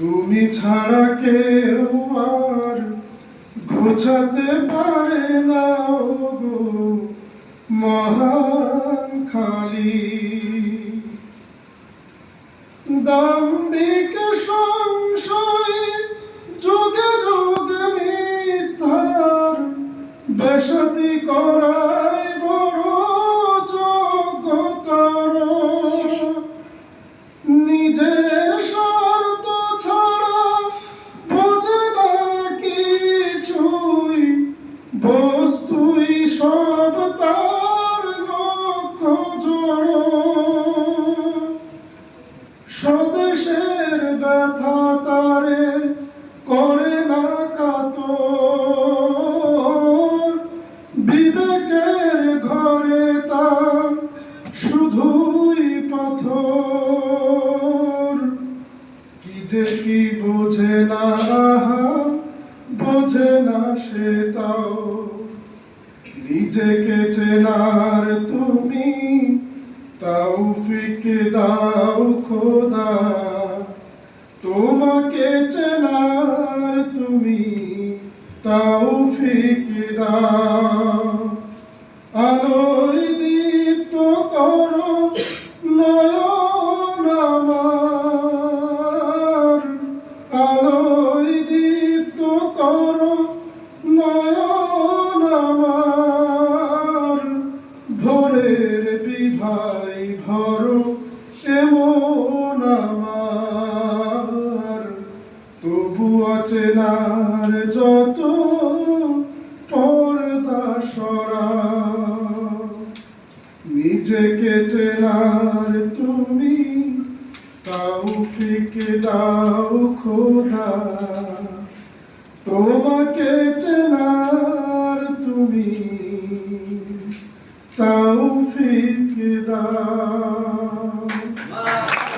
তুমি ছাড়া কেউ আর ঘোচাতে পারে না গো মহান খালি। দাম্ভিক সংশয়, যুগে যুগে মিথ্যার বেসাতি করায় সব তার তারে করে না বিবেকের ঘরে তা শুধুই পাথর। কি যে কি বোঝে না বোঝে না সে তাও। নিজেকে চেনার তুমি তৌফিক দাও খোদা। তোমাকে চেনার তুমি তৌফিক দাও। আলোয় দীপ্ত করো নয়ন আমার। আলোয় দীপ্ত করো অচেনার যত পর্দা সরা। নিজেকে চেনার তুমি তৌফিক দাও খোদা। তোমাকে চেনার তুমি তৌফিক দাও।